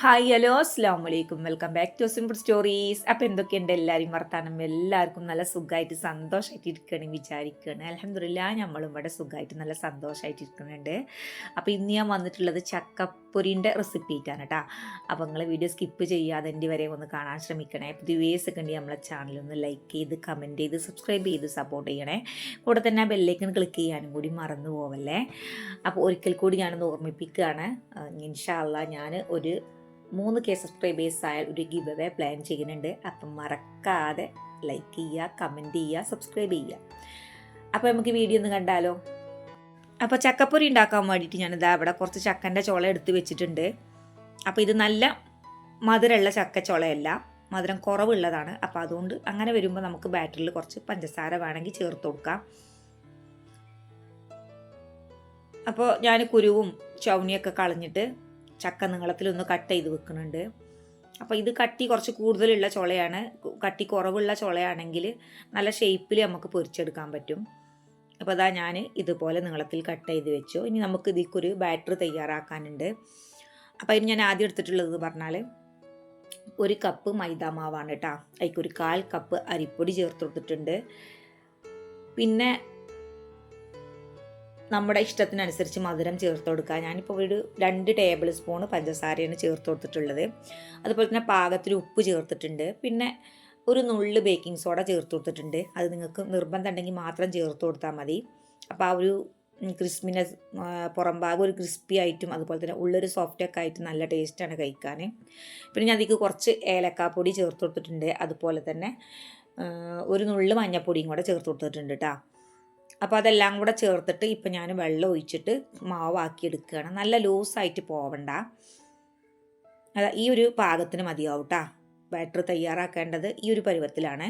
Hi hello അസ്സാം വലൈക്കും welcome back to simple stories അപ്പോൾ എന്തൊക്കെയുണ്ട് എല്ലാവരും? വർത്താനം എല്ലാവർക്കും നല്ല സുഖമായിട്ട് സന്തോഷമായിട്ട് ഇരിക്കണം വിചാരിക്കുകയാണ് അലഹമില്ല നമ്മളും ഇവിടെ സുഖമായിട്ട് നല്ല സന്തോഷമായിട്ട് ഇരിക്കുന്നുണ്ട്. അപ്പോൾ ഇന്ന് ഞാൻ വന്നിട്ടുള്ളത് ചക്കപ്പൊരിന്റെ റെസിപ്പി ആയിട്ടാണ് കേട്ടോ അപ്പോൾ നിങ്ങൾ വീഡിയോ സ്കിപ്പ് ചെയ്യാതെ എന്റെ വരെ ഒന്ന് കാണാൻ ശ്രമിക്കണേ. പുതിയ ഒക്കെ ഉണ്ടെങ്കിൽ നമ്മളെ ചാനലൊന്ന് ലൈക്ക് ചെയ്ത് കമന്റ് ചെയ്ത് സബ്സ്ക്രൈബ് ചെയ്ത് സപ്പോർട്ട് ചെയ്യണേ. കൂടെ തന്നെ ആ ബെല്ലേക്കൺ ക്ലിക്ക് ചെയ്യാനും കൂടി മറന്നു പോവല്ലേ? അപ്പോൾ ഒരിക്കൽ കൂടി ഞാനൊന്ന് ഓർമ്മിപ്പിക്കുകയാണ്. ഇൻഷാല്ല ഞാൻ ഒരു മൂന്ന് കെ സബ്സ്ക്രൈബേഴ്സ് ആയാൽ ഒരു ഗിവ് അവേ പ്ലാൻ ചെയ്യുന്നുണ്ട്. അപ്പം മറക്കാതെ ലൈക്ക് ചെയ്യുക കമന്റ് ചെയ്യുക സബ്സ്ക്രൈബ് ചെയ്യുക. അപ്പോൾ നമുക്ക് വീഡിയോ ഒന്ന് കണ്ടാലോ? അപ്പോൾ ചക്കപ്പൊരി ഉണ്ടാക്കാൻ വേണ്ടിയിട്ട് ഞാനിതാ ഇവിടെ കുറച്ച് ചക്കന്റെ ചോള എടുത്ത് വെച്ചിട്ടുണ്ട്. അപ്പോൾ ഇത് നല്ല മധുരമുള്ള ചക്ക ചോളയല്ല. മധുരം കുറവുള്ളതാണ്. അപ്പോൾ അതുകൊണ്ട് അങ്ങനെ വരുമ്പോൾ നമുക്ക് ബാറ്ററിൽ കുറച്ച് പഞ്ചസാര വേണമെങ്കിൽ ചേർത്ത് കൊടുക്കാം. അപ്പോൾ ഞാൻ കുരുവും ചൗനിയൊക്കെ കളഞ്ഞിട്ട് ചക്ക നീളത്തിൽ ഒന്ന് കട്ട് ചെയ്ത് വെക്കുന്നുണ്ട്. അപ്പോൾ ഇത് കട്ടി കുറച്ച് കൂടുതലുള്ള ചുളയാണ്. കട്ടി കുറവുള്ള ചുളയാണെങ്കിൽ നല്ല ഷേപ്പിൽ നമുക്ക് പൊരിച്ചെടുക്കാൻ പറ്റും. അപ്പോൾ അതാ ഞാൻ ഇതുപോലെ നീളത്തിൽ കട്ട് ചെയ്ത് വെച്ചു. ഇനി നമുക്ക് ഇതിക്കൊരു ബാറ്റർ തയ്യാറാക്കാനുണ്ട്. അപ്പോൾ അതിന് ഞാൻ ആദ്യം എടുത്തിട്ടുള്ളത് പറഞ്ഞാൽ ഒരു കപ്പ് മൈദാ മാവാണ് കേട്ടോ. അതിക്കൊരു കാൽ കപ്പ് അരിപ്പൊടി ചേർത്ത് കൊടുത്തിട്ടുണ്ട്. പിന്നെ നമ്മുടെ ഇഷ്ടത്തിനനുസരിച്ച് മധുരം ചേർത്ത് കൊടുക്കുക. ഞാനിപ്പോൾ ഒരു രണ്ട് ടേബിൾ സ്പൂൺ പഞ്ചസാരയാണ് ചേർത്ത് കൊടുത്തിട്ടുള്ളത്. അതുപോലെ തന്നെ പാകത്തിൽ ഉപ്പ് ചേർത്തിട്ടുണ്ട്. പിന്നെ ഒരു നുള്ള് ബേക്കിംഗ് സോഡ ചേർത്ത് കൊടുത്തിട്ടുണ്ട്. അത് നിങ്ങൾക്ക് നിർബന്ധം ഉണ്ടെങ്കിൽ മാത്രം ചേർത്ത് കൊടുത്താൽ മതി. അപ്പോൾ ആ ഒരു ക്രിസ്പിനെ പുറം ഭാഗം ഒരു ക്രിസ്പി ആയിട്ടും അതുപോലെ തന്നെ ഉള്ളൊരു സോഫ്റ്റ് ഒക്കെ ആയിട്ട് നല്ല ടേസ്റ്റാണ് കഴിക്കാൻ പിന്നെ ഞാൻ അതിലേക്ക് കുറച്ച് ഏലക്കാപ്പൊടി ചേർത്ത് കൊടുത്തിട്ടുണ്ട്. അതുപോലെ തന്നെ ഒരു നുള്ള് മഞ്ഞപ്പൊടിയും കൂടെ ചേർത്ത് കൊടുത്തിട്ടുണ്ട് കേട്ടോ അപ്പോൾ അതെല്ലാം കൂടെ ചേർത്തിട്ട് ഇപ്പം ഞാൻ വെള്ളം ഒഴിച്ചിട്ട് മാവാക്കി എടുക്കുകയാണ്. നല്ല ലൂസായിട്ട് പോവണ്ട. അതാ ഈ ഒരു പാകത്തിന് മതിയാവും കേട്ടോ ബാറ്റർ തയ്യാറാക്കേണ്ടത് ഈ ഒരു പരുവത്തിലാണ്.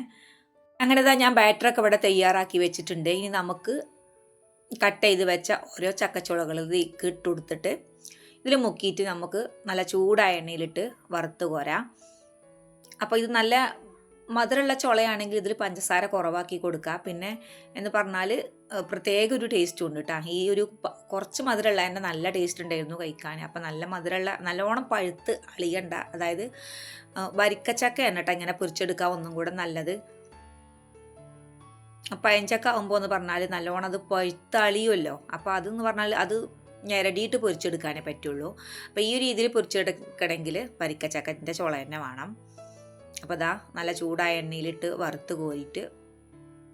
അങ്ങനെ തന്നെ ഞാൻ ബാറ്ററൊക്കെ ഇവിടെ തയ്യാറാക്കി വെച്ചിട്ടുണ്ട്. ഇനി നമുക്ക് കട്ട് ചെയ്ത് വെച്ച ഓരോ ചക്കച്ചുളകൾ ഇതിലേക്ക് ഇട്ട് കൊടുത്തിട്ട് ഇതിൽ മുക്കിയിട്ട് നമുക്ക് നല്ല ചൂടായ എണ്ണയിലിട്ട് വറുത്ത് കോരാം. അപ്പോൾ ഇത് നല്ല മധുരമുള്ള ചുളയാണെങ്കിൽ ഇതിൽ പഞ്ചസാര കുറവാക്കി കൊടുക്കുക പിന്നെ എന്ന് പറഞ്ഞാൽ പ്രത്യേക ഒരു ടേസ്റ്റും ഉണ്ട് കേട്ടോ ഈ ഒരു കുറച്ച് മധുരമുള്ള എന്റെ നല്ല ടേസ്റ്റ് ഉണ്ടായിരുന്നു കഴിക്കാൻ. അപ്പം നല്ല മധുരമുള്ള നല്ലോണം പഴുത്ത് അളിയണ്ട. അതായത് വരിക്കച്ചക്കയാണ് കേട്ടോ ഇങ്ങനെ പൊരിച്ചെടുക്കുക ഒന്നും കൂടെ നല്ലത്. പഴഞ്ചക്ക ആകുമ്പോൾ എന്ന് പറഞ്ഞാൽ നല്ലോണം അത് പഴുത്ത് അളിയുമല്ലോ അപ്പോൾ അതെന്ന് പറഞ്ഞാൽ അത് ഞെരടിയിട്ട് പൊരിച്ചെടുക്കാനേ പറ്റുള്ളൂ. അപ്പോൾ ഈ ഒരു രീതിയിൽ പൊരിച്ചെടുക്കണമെങ്കിൽ വരിക്കച്ചക്കന്റെ ചുള തന്നെ വേണം. അപ്പോൾ ഇതാ നല്ല ചൂടായ എണ്ണയിലിട്ട് വറുത്ത് കോരിയിട്ട്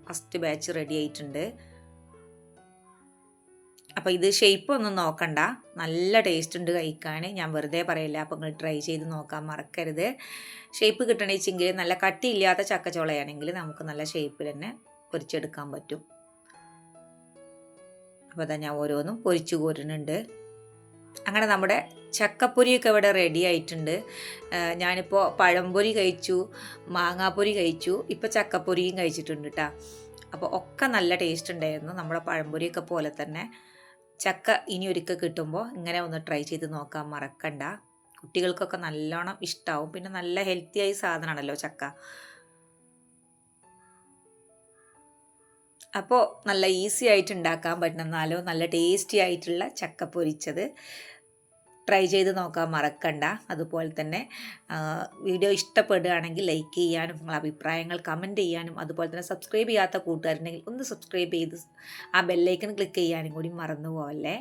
ഫസ്റ്റ് ബാച്ച് റെഡി ആയിട്ടുണ്ട്. അപ്പോൾ ഇത് ഷേപ്പ് ഒന്നും നോക്കണ്ട. നല്ല ടേസ്റ്റ് ഉണ്ട് കഴിക്കാൻ ഞാൻ വെറുതെ പറയില്ല അപ്പോൾ നിങ്ങൾ ട്രൈ ചെയ്ത് നോക്കാൻ മറക്കരുത്. ഷേപ്പ് കിട്ടണമെങ്കിൽ നല്ല കട്ടിയില്ലാത്ത ചക്കച്ചോളയാണെങ്കിൽ നമുക്ക് നല്ല ഷേപ്പിൽ തന്നെ പൊരിച്ചെടുക്കാൻ പറ്റും. അപ്പോൾ അതാ ഞാൻ ഓരോന്നും പൊരിച്ചു കോരുന്നുണ്ട്. അങ്ങനെ നമ്മുടെ ചക്കപ്പൊരിയൊക്കെ ഇവിടെ റെഡി ആയിട്ടുണ്ട്. ഞാനിപ്പോൾ പഴംപൊരി കഴിച്ചു മാങ്ങാപ്പൊരി കഴിച്ചു ഇപ്പോൾ ചക്കപ്പൊരിയും കഴിച്ചിട്ടുണ്ട് കേട്ടോ അപ്പോൾ ഒക്കെ നല്ല ടേസ്റ്റ് ഉണ്ടായിരുന്നു നമ്മുടെ പഴംപൊരിയൊക്കെ പോലെ തന്നെ. ചക്ക ഇനി ഒരിക്കൽ കിട്ടുമ്പോൾ ഇങ്ങനെ ഒന്ന് ട്രൈ ചെയ്ത് നോക്കാൻ മറക്കണ്ട. കുട്ടികൾക്കൊക്കെ നല്ലോണം ഇഷ്ടമാവും പിന്നെ നല്ല ഹെൽത്തി ആയി സാധനമാണല്ലോ ചക്ക. അപ്പോൾ നല്ല ഈസി ആയിട്ട് ഉണ്ടാക്കാൻ പറ്റുന്ന നല്ല ടേസ്റ്റി ആയിട്ടുള്ള ചക്ക പൊരിച്ചത് ട്രൈ ചെയ്ത് നോക്കാൻ മറക്കണ്ട. അതുപോലെ തന്നെ വീഡിയോ ഇഷ്ടപ്പെടുകയാണെങ്കിൽ ലൈക്ക് ചെയ്യാനും നിങ്ങളുടെ അഭിപ്രായങ്ങൾ കമന്റ് ചെയ്യാനും അതുപോലെ തന്നെ സബ്സ്ക്രൈബ് ചെയ്യാത്ത കൂട്ടുകാരുണ്ടെങ്കിൽ ഒന്ന് സബ്സ്ക്രൈബ് ചെയ്ത് ആ ബെല്ലൈക്കൺ ക്ലിക്ക് ചെയ്യാനും കൂടി മറന്നു പോകല്ലേ